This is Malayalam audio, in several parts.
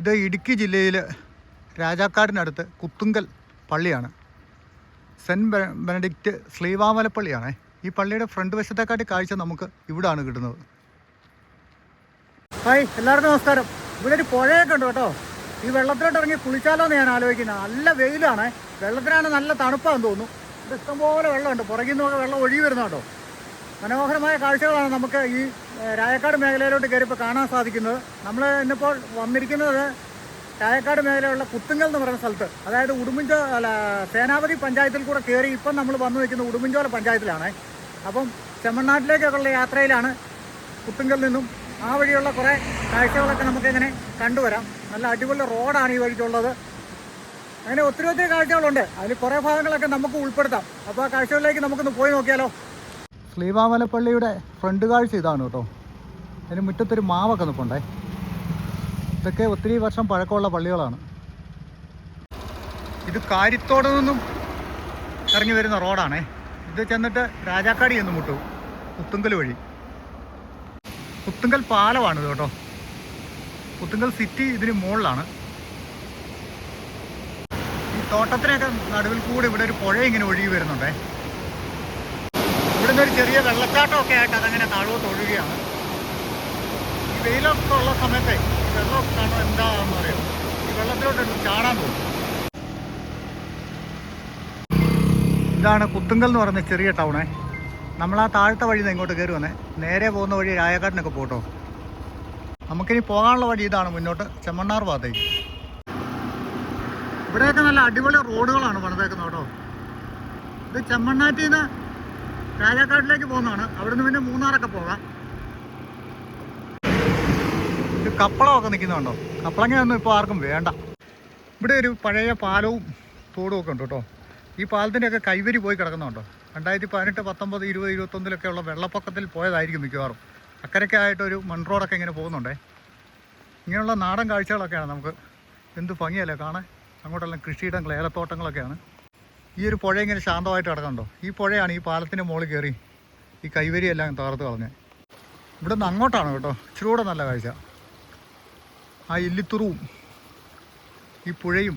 ഇത് ഇടുക്കി ജില്ലയിൽ രാജാക്കാടിനടുത്ത് കുത്തുങ്കൽ പള്ളിയാണ്. സെന്റ് ബെനഡിക്റ്റ് ശ്രീവാമല പള്ളിയാണ്. ഈ പള്ളിയുടെ ഫ്രണ്ട് വശത്തെക്കാട്ടി കാഴ്ച നമുക്ക് ഇവിടാണ് കിട്ടുന്നത്. ഹായ് എല്ലാവർക്കും നമസ്കാരം. ഇവിടെ ഒരു പുഴയൊക്കെ ഉണ്ട് കേട്ടോ. ഈ വെള്ളത്തിലോട്ട് ഇറങ്ങി കുളിച്ചാലോ എന്ന് ഞാൻ ആലോചിക്കുന്നത് നല്ല വെയിലാണ്. വെള്ളത്തിനാണ് നല്ല തണുപ്പാന്ന് തോന്നുന്നു. ഇഷ്ടംപോലെ വെള്ളമുണ്ട്. പുറകിൽ നിന്നൊക്കെ വെള്ളം ഒഴുകി വരുന്ന കേട്ടോ. മനോഹരമായ കാഴ്ചകളാണ് നമുക്ക് ഈ രായക്കാട് മേഖലയിലോട്ട് കയറിയപ്പോൾ കാണാൻ സാധിക്കുന്നത്. നമ്മൾ ഇന്നിപ്പോൾ വന്നിരിക്കുന്നത് രായക്കാട് മേഖലയുള്ള കുത്തുങ്കൽ എന്ന് പറയുന്ന സ്ഥലത്ത്. അതായത് ഉടുമ്പൻചോ അല്ല സേനാപതി പഞ്ചായത്തിൽ കൂടെ കയറി ഇപ്പം നമ്മൾ വന്നു നിൽക്കുന്നത് ഉടുമ്പൻചോല പഞ്ചായത്തിലാണ്. അപ്പം ചെമ്മണ്ണാട്ടിലേക്കൊക്കെയുള്ള യാത്രയിലാണ് കുത്തുങ്കൽ നിന്നും ആ വഴിയുള്ള കുറേ കാഴ്ചകളൊക്കെ നമുക്കിങ്ങനെ കണ്ടുവരാം. നല്ല അടിപൊളി റോഡാണ് ഈ വഴിക്കുള്ളത്. അങ്ങനെ ഒത്തിരി ഒത്തിരി കാഴ്ചകളുണ്ട്. അതിൽ കുറേ ഭാഗങ്ങളൊക്കെ നമുക്ക് ഉൾപ്പെടുത്താം. അപ്പോൾ ആ കാഴ്ചകളിലേക്ക് നമുക്കൊന്ന് പോയി നോക്കിയാലോ? ശ്രീവാമലപ്പള്ളിയുടെ ഫ്രണ്ട് കാഴ്ച ഇതാണ് കേട്ടോ. അതിന് മുറ്റത്തൊരു മാവൊക്കെ നിൽക്കണ്ടേ ഇതൊക്കെ ഒത്തിരി വർഷം പഴക്കമുള്ള പള്ളികളാണ്. ഇത് കാര്യത്തോട് നിന്നും ഇറങ്ങി വരുന്ന റോഡാണേ. ഇത് ചെന്നിട്ട് രാജാക്കാടി എന്ന് മുട്ടു. പുത്തുങ്കൽ വഴി. പുത്തുങ്കൽ പാലമാണ് ഇത് കേട്ടോ. പുത്തുങ്കൽ സിറ്റി ഇതിന് മുകളിലാണ്. ഈ തോട്ടത്തിനൊക്കെ നടുവിൽ കൂടെ ഇവിടെ ഒരു പുഴ ഇങ്ങനെ ഒഴുകി വരുന്നുണ്ടേ. ഇവിടുന്ന് ഒരു ചെറിയ വെള്ളച്ചാട്ടമൊക്കെ ആയിട്ട് അതങ്ങനെ താഴോട്ട് ഒഴുകുകയാണ്. ഈ വെയിലൊക്കെ ഉള്ള സമയത്തെ വെള്ളമൊക്കെ കാണുമ്പോൾ എന്താണെന്ന് അറിയാം? ഈ വെള്ളത്തിലോട്ട് ചാടാൻ തോന്നും ഇതാണ് കുത്തുങ്കൽ എന്ന് പറയുന്ന ചെറിയ ടൗണേ നമ്മൾ ആ താഴത്തെ വഴി ഇങ്ങോട്ട് കയറി വന്നേ. നേരെ പോകുന്ന വഴി രായക്കാട്ടിനൊക്കെ പോട്ടോ. നമുക്കിനി പോകാനുള്ള വഴി ഇതാണ് മുന്നോട്ട് ചെമ്മണ്ണാർ ഭാഗത്തേക്ക്. ഇവിടെയൊക്കെ നല്ല അടിപൊളി റോഡുകളാണ് പണിതേക്കുന്നത് കേട്ടോ. ഇത് ചെമ്മണ്ണാറ്റിൽ നിന്ന് രാജാക്കാട്ടിലേക്ക് പോകുന്നതാണ്. അവിടുന്ന് പിന്നെ മൂന്നാറൊക്കെ പോകാം. കപ്പളമൊക്കെ നിൽക്കുന്നുണ്ടോ കപ്പളങ്ങയൊന്നും ഇപ്പോൾ ആർക്കും വേണ്ട. ഇവിടെ ഒരു പഴയ പാലവും തോടും ഒക്കെ ഉണ്ട് കേട്ടോ. ഈ പാലത്തിന്റെയൊക്കെ കൈവരി പോയി കിടക്കുന്നുണ്ടോ രണ്ടായിരത്തി പതിനെട്ട് പത്തൊമ്പത് ഇരുപത് ഇരുപത്തൊന്നിലൊക്കെ ഉള്ള വെള്ളപ്പൊക്കത്തിൽ പോയതായിരിക്കും മിക്കവാറും. അക്കരയ്ക്ക് ആയിട്ടൊരു മൺ റോഡൊക്കെ ഇങ്ങനെ പോകുന്നുണ്ടേ. ഇങ്ങനെയുള്ള നാടൻ കാഴ്ചകളൊക്കെയാണ് നമുക്ക് എന്ത് ഭംഗിയല്ലേ കാണാൻ? അങ്ങോട്ടെല്ലാം കൃഷിയിടങ്ങൾ ഏലത്തോട്ടങ്ങളൊക്കെയാണ്. ഈ ഒരു പുഴ ഇങ്ങനെ ശാന്തമായിട്ട് കിടക്കണ്ടോ ഈ പുഴയാണ് ഈ പാലത്തിന്റെ മുകളിൽ കയറി ഈ കൈവരിയെല്ലാം തകർത്ത് കളഞ്ഞത് ഇവിടെ നിന്ന് അങ്ങോട്ടാണ് കേട്ടോ. ഇച്ചിരി കൂടെ നല്ല കാഴ്ച. ആ ഇല്ലിത്തുറുവും ഈ പുഴയും.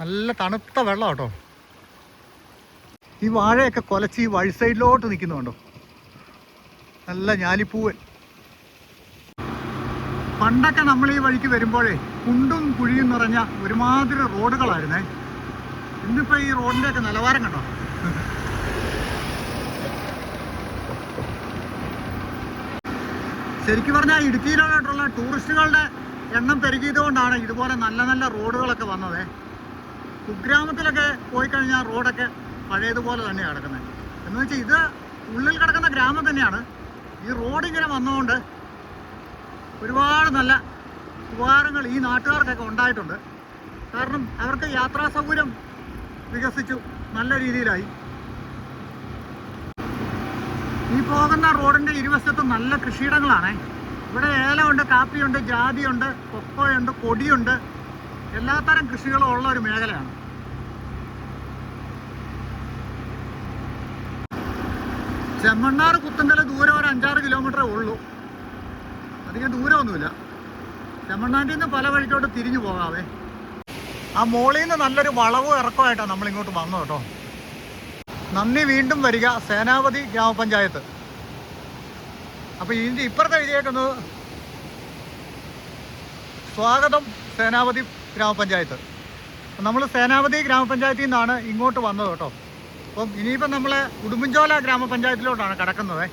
നല്ല തണുത്ത വെള്ളം കേട്ടോ. ഈ വാഴയൊക്കെ കൊലച്ച് ഈ വഴി സൈഡിലോട്ട് നിൽക്കുന്നുണ്ടോ നല്ല ഞാലിപ്പൂവൻ. പണ്ടൊക്കെ നമ്മൾ ഈ വഴിക്ക് വരുമ്പോഴേ കുണ്ടും കുഴിയും നിറഞ്ഞ ഒരുമാതിരി റോഡുകളായിരുന്നേ. ഇന്നിപ്പോ ഈ റോഡിന്റെ ഒക്കെ നിലവാരം കണ്ടോ? ശരിക്കും പറഞ്ഞാൽ ഇടുക്കിയിലോട്ടുള്ള ടൂറിസ്റ്റുകളുടെ എണ്ണം പെരുകിയതുകൊണ്ടാണ് ഇതുപോലെ നല്ല നല്ല റോഡുകളൊക്കെ വന്നത്. കുഗ്രാമത്തിലൊക്കെ പോയി കഴിഞ്ഞാൽ റോഡൊക്കെ പഴയതുപോലെ തന്നെയാണ് കിടക്കുന്നത് എന്ന് വെച്ചാൽ ഇത് ഉള്ളിൽ കിടക്കുന്ന ഗ്രാമം തന്നെയാണ്. ഈ റോഡ് ഇങ്ങനെ വന്നതുകൊണ്ട് ഒരുപാട് നല്ല ഉപകാരങ്ങൾ ഈ നാട്ടുകാർക്കൊക്കെ ഉണ്ടായിട്ടുണ്ട്. കാരണം അവർക്ക് യാത്രാ സൗകര്യം വികസിച്ചു നല്ല രീതിയിലായി. ഈ പോകുന്ന റോഡിന്റെ ഇരുവശത്തും നല്ല കൃഷിയിടങ്ങളാണ്. ഇവിടെ ഏലമുണ്ട് കാപ്പിയുണ്ട് ജാതിയുണ്ട് കൊക്കോയുണ്ട് കൊടിയുണ്ട്. എല്ലാത്തരം കൃഷികളും ഉള്ള ഒരു മേഖലയാണ്. ചെമ്മണ്ണാർ കുത്തങ്കല ദൂരം ഒരു അഞ്ചാറ് കിലോമീറ്ററേ ഉള്ളൂ. അധികം ദൂരമൊന്നുമില്ല. ചെമ്മണ്ണാട്ടിൽ നിന്ന് പല വഴിക്കോട്ട് തിരിഞ്ഞു പോകാവേ. ആ മോളിൽ നിന്ന് നല്ലൊരു വളവ് ഇറക്കമായിട്ടാണ് നമ്മൾ ഇങ്ങോട്ട് വന്നത് കേട്ടോ. നന്ദി വീണ്ടും വരിക. സേനാപതി ഗ്രാമപഞ്ചായത്ത്. അപ്പോൾ ഇതിന്റെ ഇപ്പുറത്തെ എഴുതിയേക്കുന്നത് സ്വാഗതം സേനാപതി ഗ്രാമപഞ്ചായത്ത്. നമ്മൾ സേനാപതി ഗ്രാമപഞ്ചായത്തിൽ നിന്നാണ് ഇങ്ങോട്ട് വന്നത് കേട്ടോ. അപ്പം ഇനിയിപ്പം നമ്മൾ ഉടുമ്പൻചോല ഗ്രാമപഞ്ചായത്തിലോട്ടാണ് കിടക്കുന്നത്.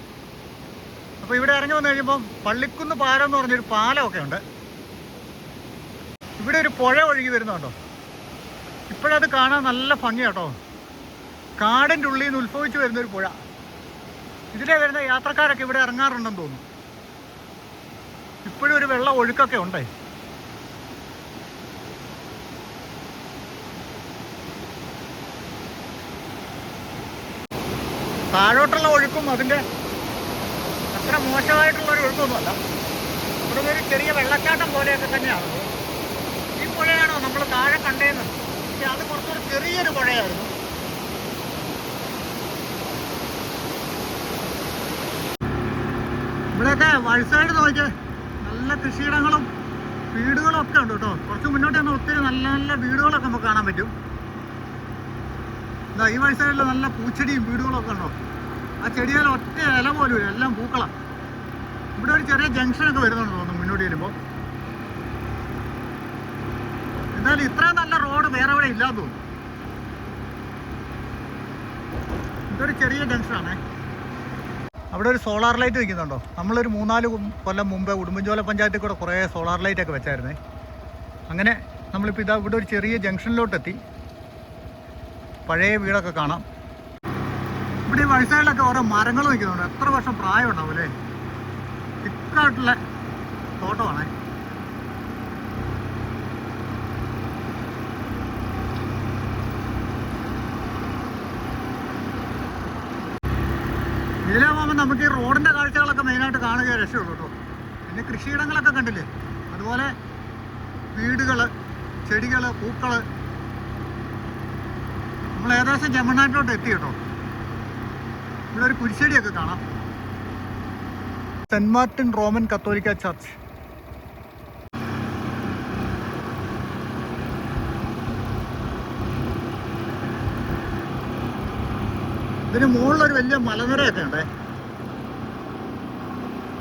അപ്പോൾ ഇവിടെ ഇറങ്ങി വന്നു കഴിയുമ്പം പള്ളിക്കുന്ന് പാലം എന്ന് പറഞ്ഞൊരു പാലമൊക്കെ ഉണ്ട് ഇവിടെ ഒരു പുഴ ഒഴുകി വരുന്നുണ്ടോ? ഇപ്പോഴത് കാണാൻ നല്ല ഭംഗിയാട്ടോ കാടിന്റെ ഉള്ളിൽ നിന്ന് ഉത്ഭവിച്ചു വരുന്ന ഒരു പുഴ. ഇതിലെ വരുന്ന യാത്രക്കാരൊക്കെ ഇവിടെ ഇറങ്ങാറുണ്ടെന്ന് തോന്നുന്നു. ഇപ്പോഴും ഒരു വെള്ള ഒഴുക്കൊക്കെ ഉണ്ടേ. താഴോട്ടുള്ള ഒഴുക്കും അതിന്റെ അത്ര മോശമായിട്ടുള്ള ഒരു ഒഴുക്കൊന്നുമല്ല. ഇവിടെ ഒരു ചെറിയ വെള്ളച്ചാട്ടം പോലെയൊക്കെ തന്നെയാണ്. കണ്ടേന്ന് പക്ഷെ അത് ചെറിയൊരു പുഴയായിരുന്നു. ഇവിടെയൊക്കെ വഴിസൈഡ് നോക്കിയേ നല്ല കൃഷിയിടങ്ങളും വീടുകളും ഒക്കെ ഉണ്ട് കേട്ടോ. കുറച്ച് മുന്നോട്ട് തന്നെ ഒത്തിരി നല്ല നല്ല വീടുകളൊക്കെ നമുക്ക് കാണാൻ പറ്റും. ഈ വയസ്സായിട്ടുള്ള നല്ല പൂച്ചെടിയും വീടുകളൊക്കെ ഉണ്ടോ? ആ ചെടിയിൽ ഒറ്റ ഇല പോലും എല്ലാം പൂക്കളാണ് ഇവിടെ ഒരു ചെറിയ ജംഗ്ഷനൊക്കെ വരുന്നുണ്ട് തോന്നുന്നു മുന്നോട്ട് ചെല്ലുമ്പോൾ എന്തായാലും ഇത്രയും നല്ല റോഡ് വേറെ എവിടെ ഇല്ലാന്ന് തോന്നുന്നു. ഇതൊരു ചെറിയ ജംഗ്ഷനാണേ അവിടെ ഒരു സോളാർ ലൈറ്റ് നിൽക്കുന്നുണ്ടോ? നമ്മളൊരു മൂന്നാൽ കൊല്ലം മുമ്പേ ഉടുമ്പൻചോല പഞ്ചായത്തിൽ കൂടെ കുറേ സോളാർ ലൈറ്റ് ഒക്കെ വെച്ചായിരുന്നേ. അങ്ങനെ നമ്മളിപ്പോൾ ഇതാ ഇവിടെ ഒരു ചെറിയ ജംഗ്ഷനിലോട്ട് എത്തി പഴയ വീടൊക്കെ കാണാം. ഇവിടെ വഴിസൈഡിലൊക്കെ ഓരോ മരങ്ങൾ നിൽക്കുന്നുണ്ട്. എത്ര വർഷം പ്രായം ഉണ്ടാവും അല്ലേ? തിക്കായിട്ടുള്ള തോട്ടമാണേ ഇതിലെ പോകുമ്പോൾ നമുക്ക് ഈ റോഡിന്റെ കാഴ്ചകളൊക്കെ മെയിനായിട്ട് കാണുക രക്ഷയുള്ളൂ കേട്ടോ. പിന്നെ കൃഷിയിടങ്ങളൊക്കെ കണ്ടില്ലേ? അതുപോലെ വീടുകൾ ചെടികൾ പൂക്കൾ നമ്മൾ ഏകദേശം ചെമ്മണ്ണാട്ടിലോട്ട് എത്തി കേട്ടോ. ഇവിടെ ഒരു കുരിശടിയൊക്കെ കാണാം. Saint Martin Roman Catholic church. ഇതിന് മുകളിലൊരു വലിയ മലനിരയൊക്കെ ഉണ്ടേ.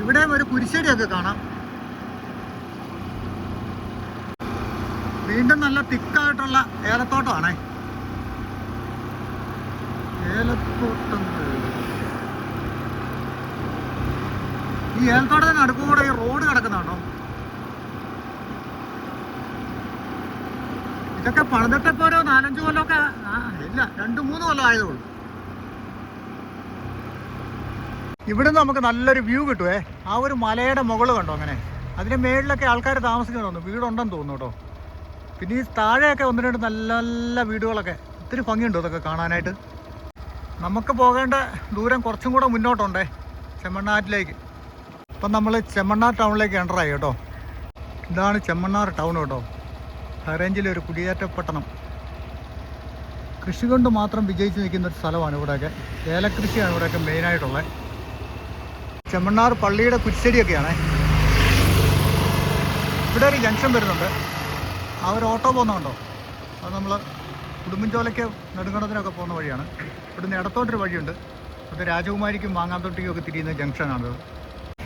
ഇവിടെയും ഒരു കുരിശടിയൊക്കെ കാണാം. വീണ്ടും നല്ല തിക്കായിട്ടുള്ള ഏലത്തോട്ടമാണേ. ഏലത്തോട്ടം ഈ ഏലത്തോട്ടത്തിന് നടുക്കൂടെ ഈ റോഡ് കിടക്കുന്നുണ്ടോ? ഇതൊക്കെ പണിതിട്ടപ്പോ ഒരു നാലഞ്ച് കൊല്ലമൊക്കെ ഇല്ല രണ്ട് മൂന്ന് കൊല്ലം ആയതേ ഉള്ളൂ. ഇവിടുന്ന് നമുക്ക് നല്ലൊരു വ്യൂ കിട്ടുവേ. ആ ഒരു മലയുടെ മുകൾ കണ്ടോ അങ്ങനെ? അതിന്റെ മേളിലൊക്കെ ആൾക്കാർ താമസിക്കുന്നു തോന്നുന്നു വീടുണ്ടെന്ന് തോന്നുന്നു കേട്ടോ. പിന്നെ ഈ താഴെയൊക്കെ ഒന്ന് രണ്ട് നല്ല നല്ല വീടുകളൊക്കെ. ഒത്തിരി ഭംഗിയുണ്ടോ അതൊക്കെ കാണാനായിട്ട്. നമുക്ക് പോകേണ്ട ദൂരം കുറച്ചും കൂടെ മുന്നോട്ടുണ്ടേ ചെമ്മണ്ണാറ്റിലേക്ക്. ഇപ്പം നമ്മൾ ചെമ്മണ്ണാർ ടൗണിലേക്ക് എന്റർ ആയി കേട്ടോ. ഇതാണ് ചെമ്മണ്ണാർ ടൗൺ കേട്ടോ. ഹൈറേഞ്ചിലെ ഒരു കുടിയേറ്റ പട്ടണം കൃഷി കൊണ്ട് മാത്രം വിജയിച്ച് നിൽക്കുന്ന ഒരു സ്ഥലമാണ് ഇവിടെയൊക്കെ. ഏലക്കൃഷിയാണ് ഇവിടെയൊക്കെ മെയിനായിട്ടുള്ളത് ചെമ്മണ്ണാർ പള്ളിയുടെ കുരിശടിയൊക്കെയാണേ. ഇവിടെ ഒരു ജംഗ്ഷൻ വരുന്നുണ്ട്. ആ ഒരു ഓട്ടോ പോകുന്നുണ്ടോ? അത് നമ്മൾ ഉടുമ്പൻചോലയ്ക്ക് നെടുങ്കണത്തിനൊക്കെ പോകുന്ന വഴിയാണ്. ഇവിടുന്ന് ഇടത്തോട്ടൊരു വഴിയുണ്ട്. അത് രാജകുമാരിക്കും മാങ്ങാത്തൊട്ടിക്കും ഒക്കെ തിരിയുന്ന ജംഗ്ഷനാണത്.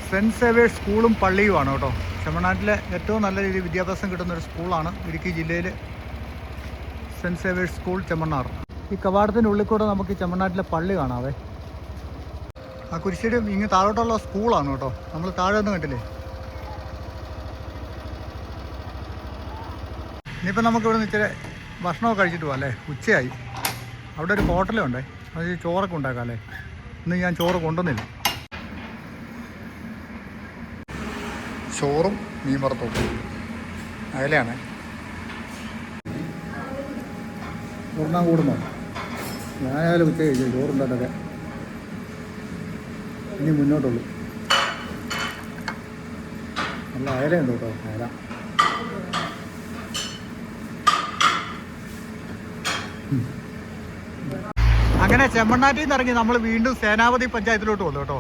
സെന്റ് സേവേഴ്സ് സ്കൂളും പള്ളിയുമാണ് കേട്ടോ. ചെമ്മണ്ണാട്ടിലെ ഏറ്റവും നല്ല രീതിയിൽ വിദ്യാഭ്യാസം കിട്ടുന്ന ഒരു സ്കൂളാണ് ഇടുക്കി ജില്ലയിൽ സെന്റ് സേവേഴ്സ് സ്കൂൾ ചെമ്മണ്ണാർ. ഈ കവാടത്തിന്റെ ഉള്ളിൽ കൂടെ നമുക്ക് ചെമ്മണ്ണാട്ടിലെ പള്ളി കാണാവേ. ആ കുരിശ്ശേരി ഇങ്ങ് താഴോട്ടുള്ള സ്കൂളാണ് കേട്ടോ. നമ്മൾ താഴെ ഒന്നും കണ്ടില്ലേ? ഇനിയിപ്പോൾ നമുക്ക് ഇവിടെ നിന്ന് ഇച്ചിരി ഭക്ഷണമൊക്കെ കഴിച്ചിട്ട് പോകാം അല്ലേ? ഉച്ചയായി. അവിടെ ഒരു ഹോട്ടലുണ്ടേ അത് ചോറൊക്കെ ഉണ്ടാക്കാം അല്ലേ? ഇന്ന് ഞാൻ ചോറ് കൊണ്ടുവന്നില്ല. ചോറും മീൻ വറുത്തും. അയലയാണ്. ഉണ്ണാൻ കൂടുന്നോ ഞാനായാലും ഉച്ച കഴിച്ചു ചോറുണ്ടായിട്ടൊക്കെ ഇനി മുന്നോട്ടുള്ളൂ. നല്ല അയലയുണ്ട് കേട്ടോ അയല. അങ്ങനെ ചെമ്മണ്ണാറ്റിൽ നിന്ന് ഇറങ്ങി നമ്മൾ വീണ്ടും സേനാപതി പഞ്ചായത്തിലോട്ട് വന്നു കേട്ടോ.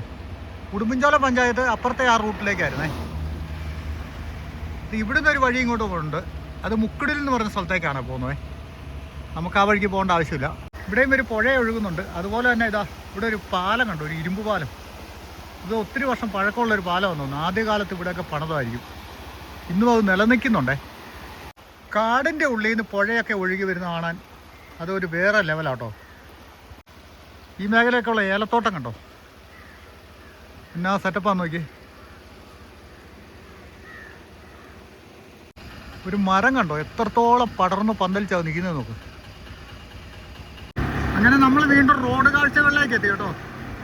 ഉടുമ്പൻചോല പഞ്ചായത്ത് അപ്പുറത്തെ ആ റൂട്ടിലേക്കായിരുന്നേ. ഇവിടുന്ന് ഒരു വഴി ഇങ്ങോട്ട് പോകുന്നുണ്ട്. അത് മുക്കിടിൽ എന്ന് പറഞ്ഞ സ്ഥലത്തേക്കാണ് പോകുന്നത്. നമുക്ക് ആ വഴിക്ക് പോകേണ്ട ആവശ്യമില്ല. ഇവിടെയും ഒരു പുഴ ഒഴുകുന്നുണ്ട്. അതുപോലെ തന്നെ ഇതാ ഇവിടെ ഒരു പാലം കണ്ടു ഒരു ഇരുമ്പ് പാലം. ഇത് ഒത്തിരി വർഷം പഴക്കമുള്ള ഒരു പാലം തോന്നുന്നു. ആദ്യകാലത്ത് ഇവിടെയൊക്കെ പണിതായിരിക്കും. ഇന്നും അത് നിലനിൽക്കുന്നുണ്ടേ. കാടിന്റെ ഉള്ളിൽ നിന്ന് പുഴയൊക്കെ ഒഴുകി വരുന്ന കാണാൻ അതൊരു വേറെ ലെവലാട്ടോ. ഈ മേഖലയൊക്കെ ഉള്ള ഏലത്തോട്ടം കണ്ടോ? എന്നാ സെറ്റപ്പാന്ന് നോക്കി ഒരു മരം കണ്ടോ? എത്രത്തോളം പടർന്ന് പന്തലിച്ചാ നിൽക്കുന്നത് നോക്ക്. അങ്ങനെ നമ്മൾ വീണ്ടും റോഡ് കാഴ്ചകളിലേക്ക് എത്തി കേട്ടോ.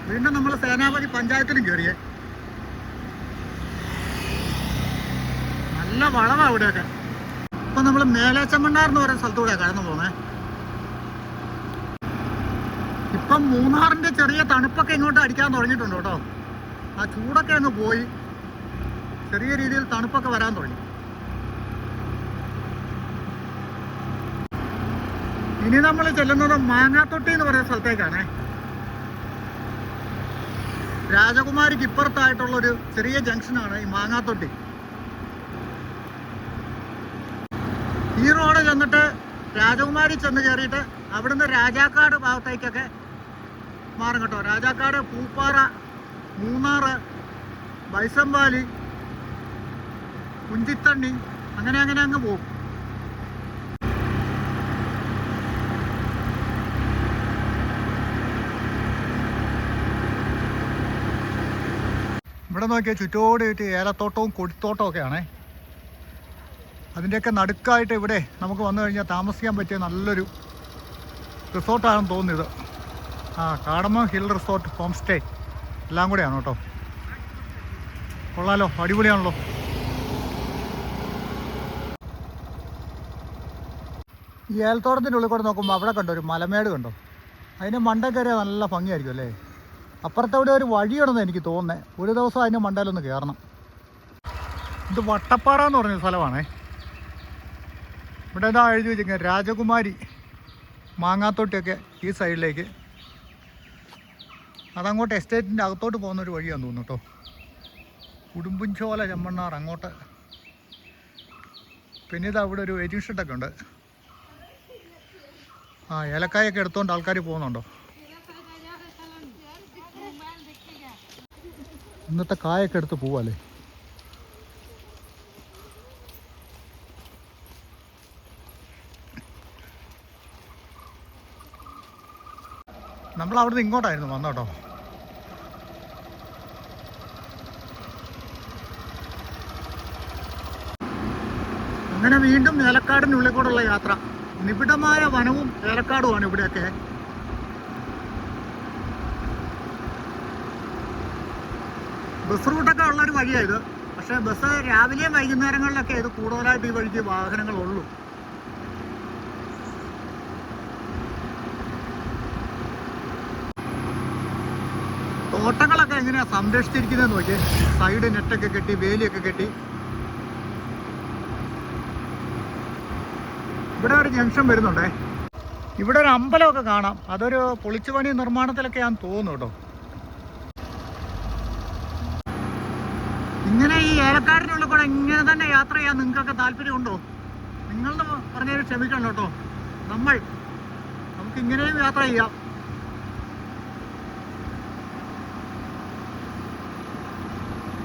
വീണ്ടും നമ്മൾ സേനാപതി പഞ്ചായത്തിലും കയറിയേ നല്ല വളവാ അവിടെയൊക്കെ. ഇപ്പൊ നമ്മൾ മേലേച്ചമ്മണ്ണാർ എന്ന് പറയുന്ന സ്ഥലത്തൂടെ കടന്നു പോന്നേ. ഇപ്പം മൂന്നാറിന്റെ ചെറിയ തണുപ്പൊക്കെ ഇങ്ങോട്ട് അടിക്കാൻ തുടങ്ങിയിട്ടുണ്ട് കേട്ടോ. ആ ചൂടൊക്കെ അങ്ങ് പോയി. ചെറിയ രീതിയിൽ തണുപ്പൊക്കെ വരാൻ തുടങ്ങി. ഇനി നമ്മൾ ചെല്ലുന്നത് മാങ്ങാത്തൊട്ടി എന്ന് പറയുന്ന സ്ഥലത്തേക്കാണേ. രാജകുമാരിക്ക് ഇപ്പുറത്തായിട്ടുള്ള ഒരു ചെറിയ ജംഗ്ഷനാണ് ഈ മാങ്ങാത്തൊട്ടി. ഈ റോഡ് ചെന്നിട്ട് രാജകുമാരി ചെന്ന് കയറിയിട്ട് അവിടുന്ന് രാജാക്കാട് ഭാഗത്തേക്കൊക്കെ മാറും കേട്ടോ. രാജാക്കാട് പൂപ്പാറ മൂന്നാറ് ബൈസംവാലി കുഞ്ചിത്തണ്ണി അങ്ങനെ അങ്ങനെ അങ്ങ് പോകും. ഇവിടെ നോക്കിയാൽ ചുറ്റോട് ചുറ്റി ഏലത്തോട്ടവും കൊടിത്തോട്ടവും ഒക്കെയാണേ അതിന്റെയൊക്കെ നടുക്കായിട്ട് ഇവിടെ നമുക്ക് വന്നു കഴിഞ്ഞാൽ താമസിക്കാൻ പറ്റിയ നല്ലൊരു റിസോർട്ടാണെന്ന് തോന്നുന്നത്. ആ Kadama hill resort home stay. എല്ലാം കൂടെയാണ് കേട്ടോ. കൊള്ളാലോ അടിപൊളിയാണല്ലോ. ഈ ഏലത്തോട്ടത്തിന്റെ ഉള്ളിൽ കൂടെ നോക്കുമ്പോൾ അവിടെ കണ്ടോ ഒരു മലമേട് കണ്ടോ? അതിന് മണ്ട നല്ല ഭംഗിയായിരിക്കും അല്ലേ? അപ്പുറത്തെ അവിടെ ഒരു വഴിയുണ്ടെന്ന് എനിക്ക് തോന്നുന്നത് ഒരു ദിവസം അതിന്റെ മണ്ടയിലൊന്ന് കയറണം ഇത് വട്ടപ്പാറ എന്ന് പറഞ്ഞ സ്ഥലമാണേ. ഇവിടെ ഇതാ എഴുതി വെച്ചിരിക്കുന്നത് രാജകുമാരി മാങ്ങാത്തോട്ടിയൊക്കെ ഈ സൈഡിലേക്ക്. അതങ്ങോട്ട് എസ്റ്റേറ്റിന്റെ അകത്തോട്ട് പോകുന്ന ഒരു വഴിയാന്ന് തോന്നുന്നു കേട്ടോ. ഉടുമ്പുംചോല ചെമ്മണ്ണാർ അങ്ങോട്ട്. പിന്നെ ഇത് അവിടെ ഒരു വെയിറ്റിംഗ് ഷെഡൊക്കെ ഉണ്ട്. ആ ഏലക്കായൊക്കെ എടുത്തുകൊണ്ട് ആൾക്കാർ പോകുന്നുണ്ടോ? ഇന്നത്തെ കായൊക്കെ എടുത്ത് പോവാല്ലേ? നമ്മൾ അവിടുന്ന് ഇങ്ങോട്ടായിരുന്നു വന്നോട്ടോ. അങ്ങനെ വീണ്ടും ഏലക്കാടിനുള്ളിൽ കൂടെയുള്ള യാത്ര. നിബിഡമായ വനവും ഏലക്കാടുമാണ് ഇവിടെയൊക്കെ. ബസ് റൂട്ടൊക്കെ ഉള്ള ഒരു വഴിയാണ് ഇത്. പക്ഷേ ബസ് രാവിലെയും വൈകുന്നേരങ്ങളിലൊക്കെ ഇത് കൂടുതലായിട്ട് ഈ വഴിക്ക് വാഹനങ്ങളുള്ളൂ. തോട്ടങ്ങളൊക്കെ എങ്ങനെയാ സംരക്ഷിച്ചിരിക്കുന്നത് നോക്കി സൈഡ് നെറ്റൊക്കെ കെട്ടി വേലിയൊക്കെ കെട്ടി. ഇവിടെ ഒരു ജംഗ്ഷൻ വരുന്നുണ്ടേ. ഇവിടെ ഒരു അമ്പലമൊക്കെ കാണാം. അതൊരു പൊളിച്ചുപണി നിർമ്മാണത്തിലൊക്കെയാന്ന് തോന്നുന്നു കേട്ടോ ഇങ്ങനെ ഈ ഏലക്കാടിനുള്ളിൽ കൂടെ ഇങ്ങനെ തന്നെ യാത്ര ചെയ്യാൻ നിങ്ങൾക്കൊക്കെ താല്പര്യമുണ്ടോ? നിങ്ങളുടെ പറഞ്ഞതിന് ക്ഷമിക്കണം കേട്ടോ. നമ്മൾ നമുക്ക് ഇങ്ങനെയും യാത്ര ചെയ്യാം.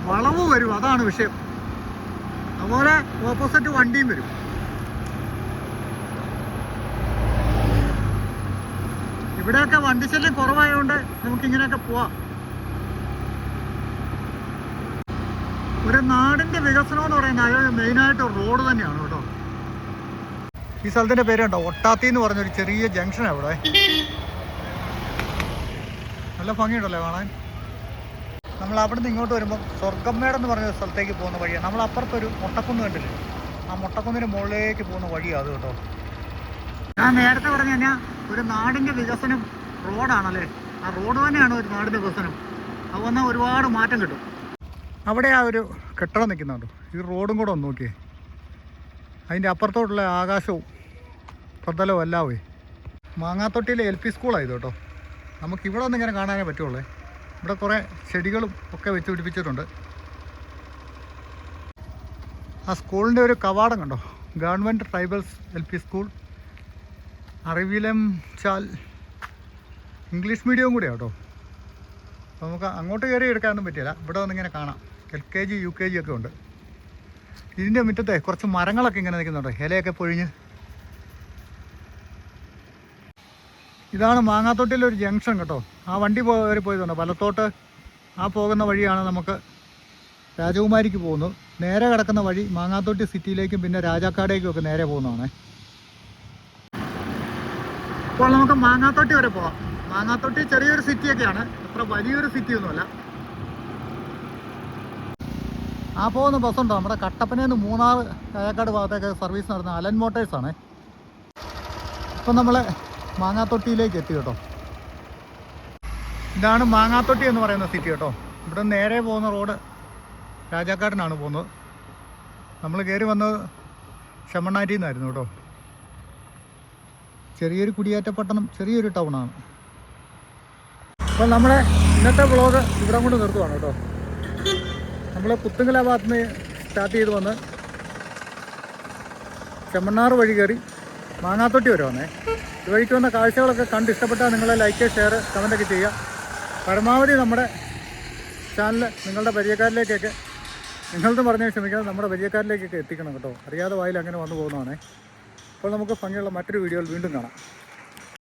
വളവ് വരും അതാണ് വിഷയം. അതുപോലെ ഓപ്പോസിറ്റ് വണ്ടിയും വരും. ഇവിടെയൊക്കെ വണ്ടി ശല്യം കുറവായതുകൊണ്ട് നമുക്ക് ഇങ്ങനെയൊക്കെ പോവാം. ഒരു നാടിന്റെ വികസനം എന്ന് പറയുന്നത് അയാൾ മെയിനായിട്ട് റോഡ് തന്നെയാണ് കേട്ടോ. ഈ സ്ഥലത്തിന്റെ പേരുണ്ടോ ഒട്ടാത്തി എന്ന് പറഞ്ഞൊരു ചെറിയ ജംഗ്ഷനാണ് അവിടെ നല്ല ഭംഗിയുണ്ടല്ലേ കാണാൻ? നമ്മൾ അവിടെ നിന്ന് ഇങ്ങോട്ട് വരുമ്പോൾ സ്വർഗമ്മേട് എന്ന് പറഞ്ഞ സ്ഥലത്തേക്ക് പോകുന്ന വഴിയാണ് നമ്മൾ അപ്പുറത്തൊരു മുട്ടക്കുന്ന് കണ്ടില്ലേ? ആ മുട്ടക്കുന്നിന് മുകളിലേക്ക് പോകുന്ന വഴിയാണ് അത് കേട്ടോ. ഞാൻ നേരത്തെ പറഞ്ഞു കഴിഞ്ഞാൽ ഒരു നാടിന്റെ വികസനം റോഡാണല്ലേ? ആ റോഡ് തന്നെയാണ് ഒരു നാടിന്റെ വികസനം. അത് വന്നാൽ ഒരുപാട് മാറ്റം കിട്ടും. അവിടെ ആ ഒരു കെട്ടിടം നിൽക്കുന്നുണ്ട്. ഈ റോഡും കൂടെ ഒന്ന് നോക്കിയേ. അതിന്റെ അപ്പുറത്തോട്ടുള്ള ആകാശവും പ്രതലവും എല്ലാവേ മാങ്ങാത്തൊട്ടിയിലെ എൽ പി സ്കൂളായത് കേട്ടോ. നമുക്ക് ഇവിടെ ഒന്നും ഇങ്ങനെ കാണാനേ പറ്റുള്ളേ. ഇവിടെ കുറേ ചെടികളും ഒക്കെ വെച്ച് പിടിപ്പിച്ചിട്ടുണ്ട്. ആ സ്കൂളിന്റെ ഒരു കവാടം കണ്ടോ? Government tribals L P school. അറിവിലം ചാൽ. ഇംഗ്ലീഷ് മീഡിയവും കൂടിയാണ് കേട്ടോ. അപ്പോൾ നമുക്ക് അങ്ങോട്ട് കയറി എടുക്കാനൊന്നും പറ്റില്ല. ഇവിടെ വന്നിങ്ങനെ കാണാം. L K G U K G ഒക്കെ ഉണ്ട്. ഇതിന്റെ മുറ്റത്തെ കുറച്ച് മരങ്ങളൊക്കെ ഇങ്ങനെ നിൽക്കുന്നുണ്ട്. ഇലയൊക്കെ പൊഴിഞ്ഞ്. ഇതാണ് മാങ്ങാത്തോട്ടിലെ ഒരു ജംഗ്ഷൻ കേട്ടോ. ആ വണ്ടി പോയി പോയതുണ്ട് വലത്തോട്ട് ആ പോകുന്ന വഴിയാണ് നമുക്ക് രാജകുമാരിക്ക് പോകുന്നത്. നേരെ കിടക്കുന്ന വഴി മാങ്ങാത്തോട്ടി സിറ്റിയിലേക്കും പിന്നെ രാജാക്കാടേക്കും ഒക്കെ നേരെ പോകുന്നതാണേ. അപ്പോൾ നമുക്ക് മാങ്ങാത്തോട്ടി വരെ പോവാം. മാങ്ങാത്തോട്ടി ചെറിയൊരു സിറ്റിയൊക്കെയാണ്. അത്ര വലിയൊരു സിറ്റി ഒന്നുമല്ല ആ പോകുന്ന ബസ്സുണ്ടോ? നമ്മുടെ കട്ടപ്പനയിൽ മൂന്നാർ കായക്കാട് ഭാഗത്തേക്ക് സർവീസ് നടന്ന അലൻ മോട്ടേഴ്സാണ് ഇപ്പം നമ്മൾ മാങ്ങാത്തൊട്ടിയിലേക്ക് എത്തി കേട്ടോ. ഇതാണ് മാങ്ങാത്തൊട്ടി എന്ന് പറയുന്ന സിറ്റി കേട്ടോ. ഇവിടെ നേരെ പോകുന്ന റോഡ് രാജാക്കാടിനാണ് പോകുന്നത്. നമ്മൾ കയറി വന്നത് ചെമ്മണ്ണാറ്റിൽ നിന്നായിരുന്നു കേട്ടോ. ചെറിയൊരു കുടിയേറ്റ പട്ടണം ചെറിയൊരു ടൗണാണ് അപ്പോൾ നമ്മുടെ ഇന്നത്തെ വ്ളോഗ് ഇവിടെ കൊണ്ട് നിർത്തുവാണ് കേട്ടോ. നമ്മൾ പുത്തുങ്കല ഭാഗത്ത് നിന്ന് സ്റ്റാർട്ട് ചെയ്ത് വന്ന് ചെമ്മണ്ണാറ് വഴി കയറി മാങ്ങാത്തൊട്ടി വരെ വന്നേ. ഇതുവഴിക്ക് വന്ന കാഴ്ചകളൊക്കെ കണ്ട് ഇഷ്ടപ്പെട്ടാൽ നിങ്ങൾ ലൈക്ക് ഷെയർ കമന്റൊക്കെ ചെയ്യുക. പരമാവധി നമ്മുടെ ചാനൽ നിങ്ങളുടെ പരിചയക്കാരിലേക്കൊക്കെ നിങ്ങളത് പറഞ്ഞാൽ ക്ഷമിക്കണം നമ്മുടെ പരിചയക്കാരിലേക്കൊക്കെ എത്തിക്കണം കേട്ടോ. അറിയാതെ വായിൽ അങ്ങനെ വന്നു പോകുന്നതാണേ. അപ്പോൾ നമുക്ക് ഭംഗിയുള്ള മറ്റൊരു വീഡിയോയിൽ വീണ്ടും കാണാം.